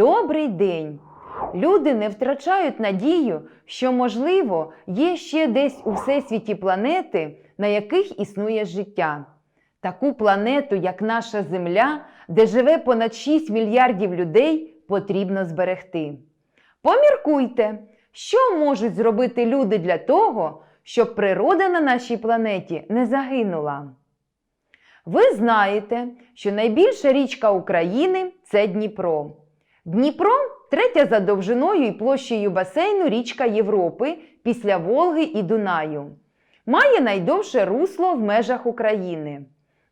Добрий день! Люди не втрачають надію, що, можливо, є ще десь у всесвіті планети, на яких існує життя. Таку планету, як наша Земля, де живе понад 6 мільярдів людей, потрібно зберегти. Поміркуйте, що можуть зробити люди для того, щоб природа на нашій планеті не загинула. Ви знаєте, що найбільша річка України це Дніпро. Дніпро третя за довжиною і площею басейну річка Європи після Волги і Дунаю. Має найдовше русло в межах України.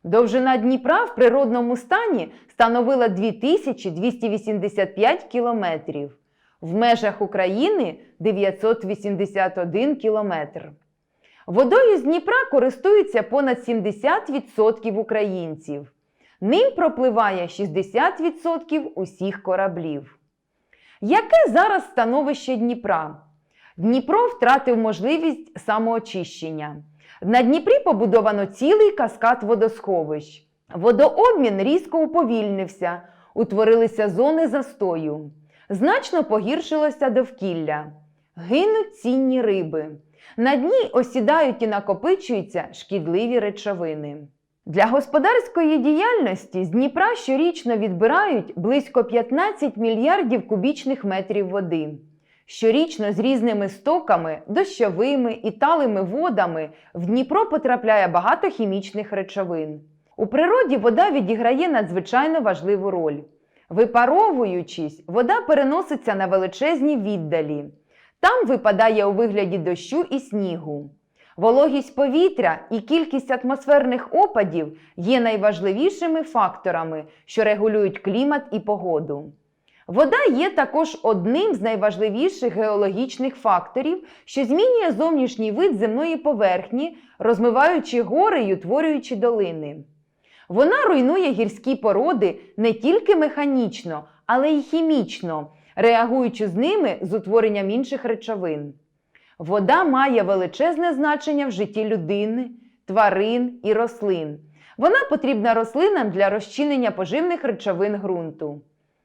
Довжина Дніпра в природному стані становила 2285 кілометрів. В межах України 981 кілометр. Водою з Дніпра користуються понад 70% українців. Ним пропливає 60% усіх кораблів. Яке зараз становище Дніпра? Дніпро втратив можливість самоочищення. На Дніпрі побудовано цілий каскад водосховищ. Водообмін різко уповільнився, утворилися зони застою. Значно погіршилося довкілля. Гинуть цінні риби. На дні осідають і накопичуються шкідливі речовини. Для господарської діяльності з Дніпра щорічно відбирають близько 15 мільярдів кубічних метрів води. Щорічно з різними стоками, дощовими і талими водами в Дніпро потрапляє багато хімічних речовин. У природі вода відіграє надзвичайно важливу роль. Випаровуючись, вода переноситься на величезні віддалі. Там випадає у вигляді дощу і снігу. Вологість повітря і кількість атмосферних опадів є найважливішими факторами, що регулюють клімат і погоду. Вода є також одним з найважливіших геологічних факторів, що змінює зовнішній вид земної поверхні, розмиваючи гори й утворюючи долини. Вона руйнує гірські породи не тільки механічно, але й хімічно, реагуючи з ними з утворенням інших речовин. Вода має величезне значення в житті людини, тварин і рослин. Вона потрібна рослинам для розчинення поживних речовин ґрунту.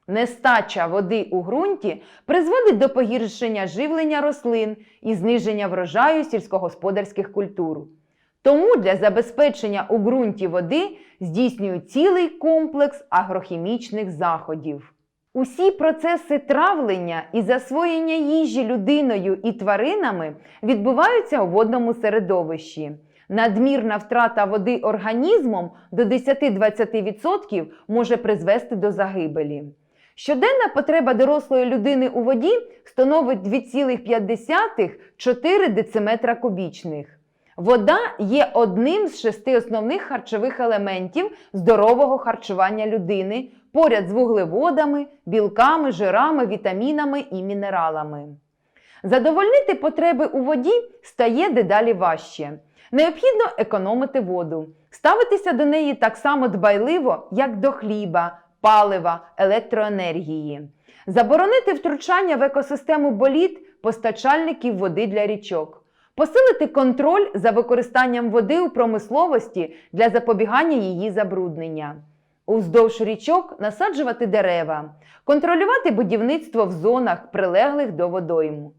Нестача води у ґрунті призводить до погіршення живлення рослин і зниження врожаю сільськогосподарських культур. Тому для забезпечення у ґрунті води здійснюють цілий комплекс агрохімічних заходів. Усі процеси травлення і засвоєння їжі людиною і тваринами відбуваються у водному середовищі. Надмірна втрата води організмом до 10-20% може призвести до загибелі. Щоденна потреба дорослої людини у воді становить 2,5-4 дециметра кубічних. Вода є одним з шести основних харчових елементів здорового харчування людини поряд з вуглеводами, білками, жирами, вітамінами і мінералами. Задовольнити потреби у воді стає дедалі важче. Необхідно економити воду, ставитися до неї так само дбайливо, як до хліба, палива, електроенергії. Заборонити втручання в екосистему боліт постачальників води для річок. Посилити контроль за використанням води у промисловості для запобігання її забруднення. Уздовж річок насаджувати дерева, контролювати будівництво в зонах, прилеглих до водойму.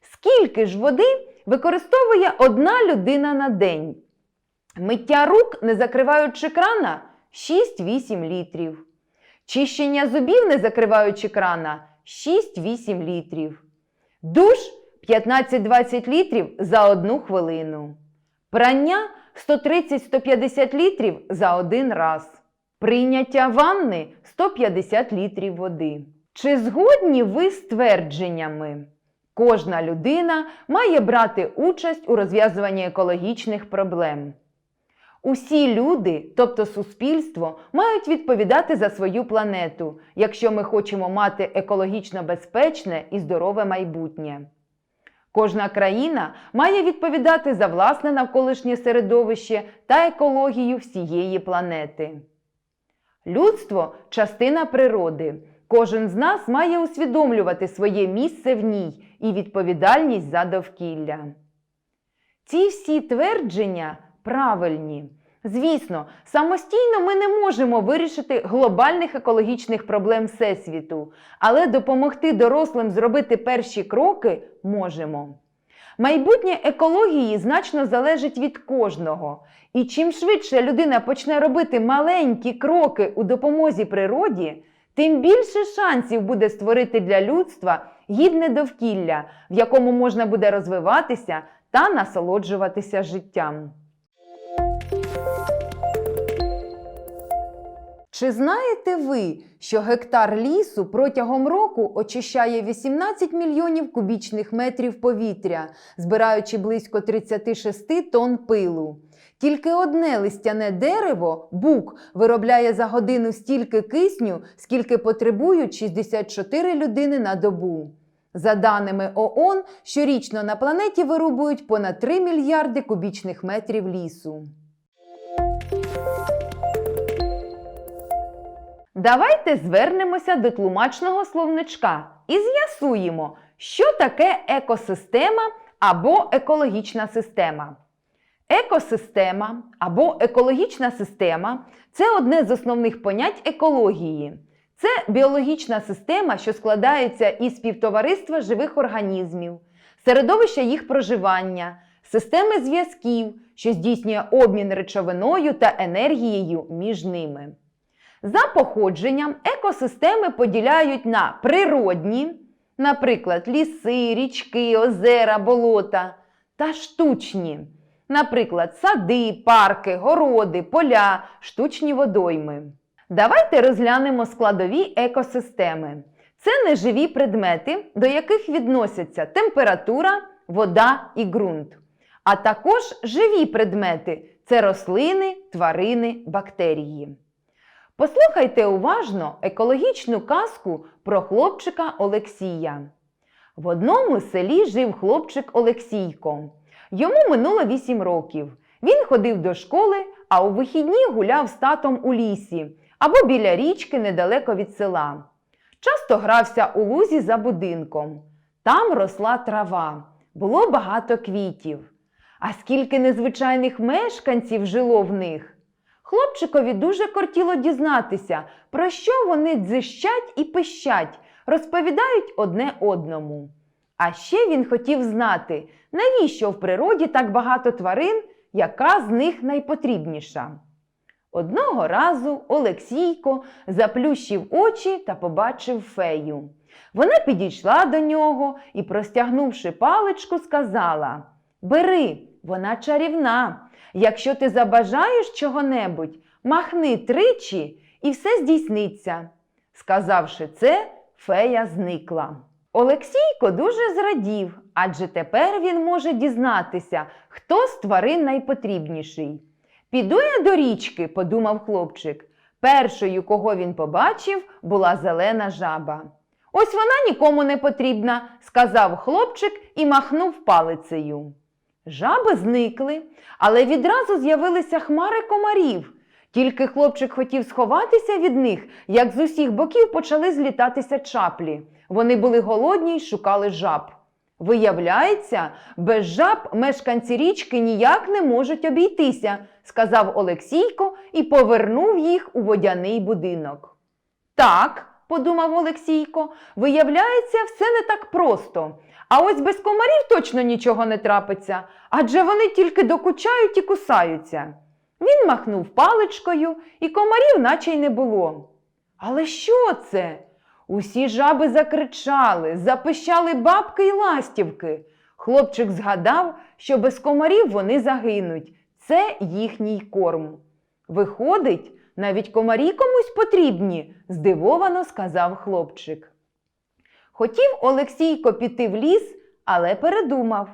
Скільки ж води використовує одна людина на день? Миття рук, не закриваючи крана 6-8 літрів. Чищення зубів, не закриваючи крана 6-8 літрів. Душ 15-20 літрів за одну хвилину. Прання 130-150 літрів за один раз. Прийняття ванни 150 літрів води. Чи згодні ви з твердженнями? Кожна людина має брати участь у розв'язуванні екологічних проблем. Усі люди, тобто суспільство, мають відповідати за свою планету, якщо ми хочемо мати екологічно безпечне і здорове майбутнє. Кожна країна має відповідати за власне навколишнє середовище та екологію всієї планети. Людство частина природи. Кожен з нас має усвідомлювати своє місце в ній і відповідальність за довкілля. Ці всі твердження правильні. Звісно, самостійно ми не можемо вирішити глобальних екологічних проблем Всесвіту, але допомогти дорослим зробити перші кроки можемо. Майбутнє екології значно залежить від кожного. І чим швидше людина почне робити маленькі кроки у допомозі природі, тим більше шансів буде створити для людства гідне довкілля, в якому можна буде розвиватися та насолоджуватися життям. Чи знаєте ви, що гектар лісу протягом року очищає 18 мільйонів кубічних метрів повітря, збираючи близько 36 тонн пилу? Тільки одне листяне дерево, бук, виробляє за годину стільки кисню, скільки потребують 64 людини на добу. За даними ООН, щорічно на планеті вирубують понад 3 мільярди кубічних метрів лісу. Давайте звернемося до тлумачного словничка і з'ясуємо, що таке екосистема або екологічна система. Екосистема або екологічна система це одне з основних понять екології. Це біологічна система, що складається із співтовариства живих організмів, середовища їх проживання, системи зв'язків, що здійснює обмін речовиною та енергією між ними. За походженням екосистеми поділяють на природні, наприклад, ліси, річки, озера, болота, та штучні, наприклад, сади, парки, городи, поля, штучні водойми. Давайте розглянемо складові екосистеми. Це неживі предмети, до яких відносяться температура, вода і ґрунт. А також живі предмети це рослини, тварини, бактерії. Послухайте уважно екологічну казку про хлопчика Олексія. В одному селі жив хлопчик Олексійко. Йому минуло 8 років. Він ходив до школи, а у вихідні гуляв з татом у лісі або біля річки недалеко від села. Часто грався у лузі за будинком. Там росла трава, було багато квітів. А скільки незвичайних мешканців жило в них. Хлопчикові дуже кортіло дізнатися, про що вони дзищать і пищать, розповідають одне одному. А ще він хотів знати, навіщо в природі так багато тварин, яка з них найпотрібніша. Одного разу Олексійко заплющив очі та побачив фею. Вона підійшла до нього і, простягнувши паличку, сказала: Бери, вона чарівна. Якщо ти забажаєш чого-небудь, махни тричі і все здійсниться. Сказавши це, фея зникла. Олексійко дуже зрадів, адже тепер він може дізнатися, хто з тварин найпотрібніший. Піду я до річки, подумав хлопчик. Першою, кого він побачив, була зелена жаба. Ось вона нікому не потрібна, сказав хлопчик і махнув палицею. Жаби зникли, але відразу з'явилися хмари комарів. Тільки хлопчик хотів сховатися від них, як з усіх боків почали злітатися чаплі. Вони були голодні й шукали жаб. Виявляється, без жаб мешканці річки ніяк не можуть обійтися, сказав Олексійко і повернув їх у водяний будинок. Так, подумав Олексійко, виявляється, все не так просто. А ось без комарів точно нічого не трапиться, адже вони тільки докучають і кусаються. Він махнув паличкою, і комарів наче й не було. Але що це? Усі жаби закричали, запищали бабки й ластівки. Хлопчик згадав, що без комарів вони загинуть. Це їхній корм. Виходить, навіть комарі комусь потрібні, здивовано сказав хлопчик. Хотів Олексійко піти в ліс, але передумав.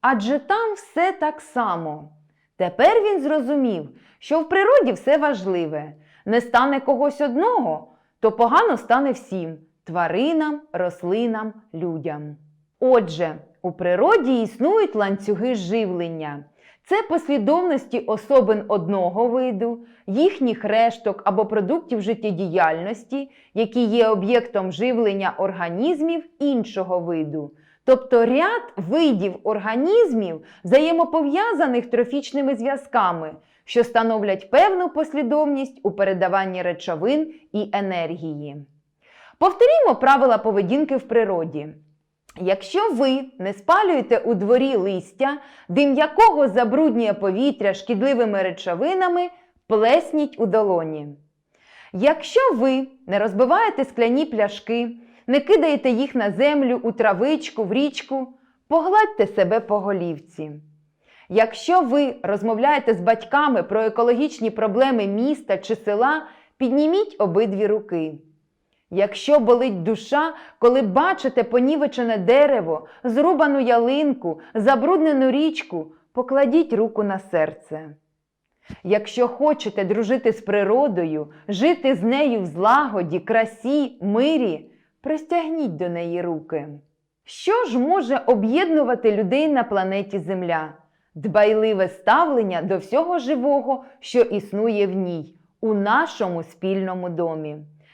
Адже там все так само. Тепер він зрозумів, що в природі все важливе. Не стане когось одного, то погано стане всім тваринам, рослинам, людям. Отже, у природі існують ланцюги живлення. Це послідовності особин одного виду, їхніх решток або продуктів життєдіяльності, які є об'єктом живлення організмів іншого виду. Тобто ряд видів організмів, взаємопов'язаних трофічними зв'язками, що становлять певну послідовність у передаванні речовин і енергії. Повторімо правила поведінки в природі. Якщо ви не спалюєте у дворі листя, дим якого забруднює повітря шкідливими речовинами, плесніть у долоні. Якщо ви не розбиваєте скляні пляшки, не кидаєте їх на землю, у травичку, в річку, погладьте себе по голівці. Якщо ви розмовляєте з батьками про екологічні проблеми міста чи села, підніміть обидві руки. Якщо болить душа, коли бачите понівечене дерево, зрубану ялинку, забруднену річку, покладіть руку на серце. Якщо хочете дружити з природою, жити з нею в злагоді, красі, мирі, простягніть до неї руки. Що ж може об'єднувати людей на планеті Земля? Дбайливе ставлення до всього живого, що існує в ній, у нашому спільному домі.